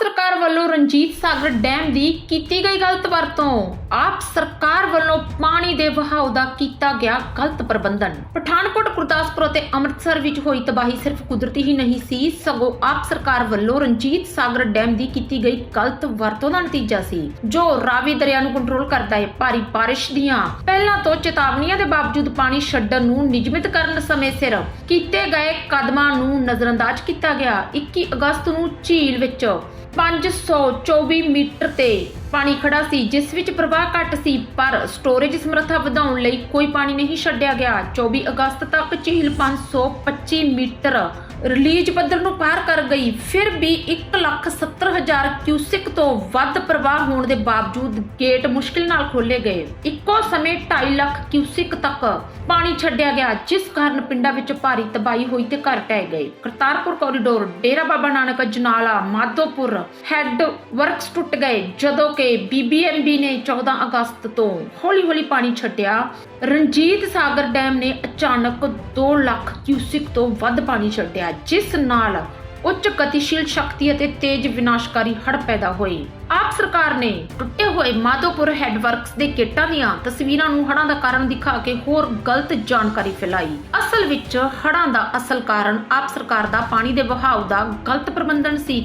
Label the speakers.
Speaker 1: ਸਰਕਾਰ ਵੱਲੋਂ ਰਣਜੀਤ ਸਾਗਰ ਡੈਮ ਦੀ ਕੀਤੀ ਗਈ ਗਲਤ ਵਰਤੋਂ। ਆਪ ਸਰਕਾਰ ਵੱਲੋਂ ਪਾਣੀ ਦੇ ਵਹਾਅ ਦਾ ਕੀਤਾ ਗਿਆ ਗਲਤ ਪ੍ਰਬੰਧਨ। ਪਠਾਨਕੋਟ, ਗੁਰਦਾਸਪੁਰ ਅਤੇ ਅੰਮ੍ਰਿਤਸਰ ਵਿੱਚ ਹੋਈ ਤਬਾਹੀ ਸਿਰਫ ਕੁਦਰਤੀ ਹੀ ਨਹੀਂ ਸੀ, ਸਗੋਂ ਆਪ ਸਰਕਾਰ ਵੱਲੋਂ ਰਣਜੀਤ ਸਾਗਰ ਡੈਮ ਦੀ ਕੀਤੀ ਗਈ ਗਲਤ ਵਰਤੋਂ ਦਾ ਨਤੀਜਾ ਸੀ, ਜੋ ਰਾਵੀ ਦਰਿਆ ਨੂੰ ਕੰਟਰੋਲ ਕਰਦਾ ਹੈ ਭਾਰੀ ਬਾਰਿਸ਼ ਦੀਆਂ। ਪਹਿਲਾਂ ਤੋਂ ਚੇਤਾਵਨੀਆਂ ਦੇ ਬਾਵਜੂਦ ਪਾਣੀ ਛੱਡਣ ਨੂੰ ਨਿਯਮਿਤ ਕਰਨ ਸਮੇਂ ਸਿਰ ਕੀਤੇ ਗਏ ਕਦਮਾਂ ਨੂੰ ਨਜ਼ਰਅੰਦਾਜ਼ ਕੀਤਾ ਗਿਆ। 21 ਅਗਸਤ ਨੂੰ ਝੀਲ ਵਿੱਚ 524 ਮੀਟਰ ਤੇ ਪਾਣੀ ਖੜਾ ਸੀ ਜਿਸ ਵਿੱਚ ਪ੍ਰਵਾਹ ਘੱਟ ਸੀ ਪਰ ਸਟੋਰੇਜ ਸਮਰੱਥਾ ਵਧਾਉਣ ਲਈ ਕੋਈ ਪਾਣੀ ਨਹੀਂ ਛੱਡਿਆ ਗਿਆ। 24 ਅਗਸਤ ਤੱਕ ਝੀਲ 525 ਮੀਟਰ ਰਿਲੀਜ਼ ਪੱਧਰ ਨੂੰ ਪਾਰ ਕਰ ਗਈ। ਫਿਰ ਵੀ 1,70,000 ਕਿਊਸਿਕ ਤੋਂ ਵੱਧ ਪ੍ਰਵਾਹ ਹੋਣ ਦੇ ਬਾਵਜੂਦ ਗੇਟ ਮੁਸ਼ਕਿਲ ਨਾਲ ਖੋਲੇ ਗਏ। ਇੱਕੋ ਸਮੇਂ 2.5 ਲੱਖ ਕਿਊਸਿਕ ਤੱਕ ਪਾਣੀ ਛੱਡਿਆ ਗਿਆ ਜਿਸ ਕਾਰਨ ਪਿੰਡਾਂ ਵਿੱਚ ਭਾਰੀ ਤਬਾਹੀ ਹੋਈ ਤੇ ਘਰ ਢਹਿ ਗਏ। Kartarpur corridor Dera Baba Nanak Janala Madhopur head works ਟੁੱਟ ਗਏ ਜਦੋਂ ਕਿ ਬੀਬੀਐਮਬੀ ਨੇ 14 ਅਗਸਤ ਤੋਂ ਹੌਲੀ-ਹੌਲੀ ਪਾਣੀ ਛੱਡਿਆ। ਰਣਜੀਤ ਸਾਗਰ ਡੈਮ ਨੇ ਅਚਾਨਕ 2 ਲੱਖ ਕਿਊਸਿਕ ਤੋਂ ਵੱਧ ਪਾਣੀ ਛੱਡਿਆ, ਜਿਸ ਨਾਲ ਉੱਚ ਗਤੀਸ਼ੀਲ ਸ਼ਕਤੀ ਅਤੇ ਤੇਜ਼ ਵਿਨਾਸ਼ਕਾਰੀ ਹੜ੍ਹ ਪੈਦਾ ਹੋਏ। ਆਪ ਸਰਕਾਰ ਨੇ ਟੁੱਟੇ ਹੋਏ ਮਾਧੋਪੁਰ ਹੈਡਵਰਕਸ ਦੇ ਗੇਟਾਂ ਦੀਆਂ ਤਸਵੀਰਾਂ ਨੂੰ ਹੜ੍ਹਾਂ ਦਾ ਕਾਰਨ ਦਿਖਾ ਕੇ ਹੋਰ ਗਲਤ ਜਾਣਕਾਰੀ ਫੈਲਾਈ। ਅਸਲ ਵਿੱਚ ਹੜ੍ਹਾਂ ਦਾ ਅਸਲ ਕਾਰਨ ਆਪ ਸਰਕਾਰ ਦਾ ਪਾਣੀ ਦੇ ਵਹਾਅ ਦਾ ਗਲਤ ਪ੍ਰਬੰਧਨ ਸੀ।